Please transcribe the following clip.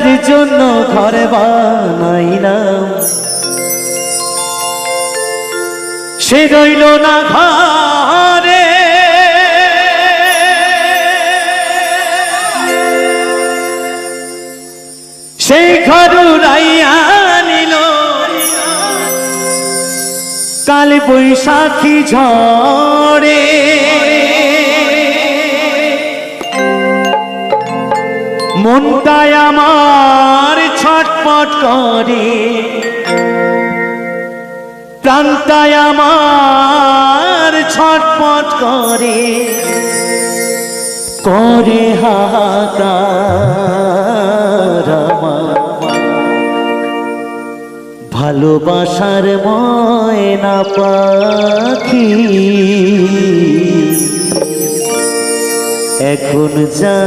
যার জন্য ঘর বানাইলাম। সে রইল না ঘরে। সেই ঘর উড়াইয়া নিল কাল বৈশাখী ঝড়ে। মনটায় আমার ছটপট করে। প্রাণটায় আমার ছটপট করে। করে হাহাকার ভালোবাসার ময়না পাখি। এখন যা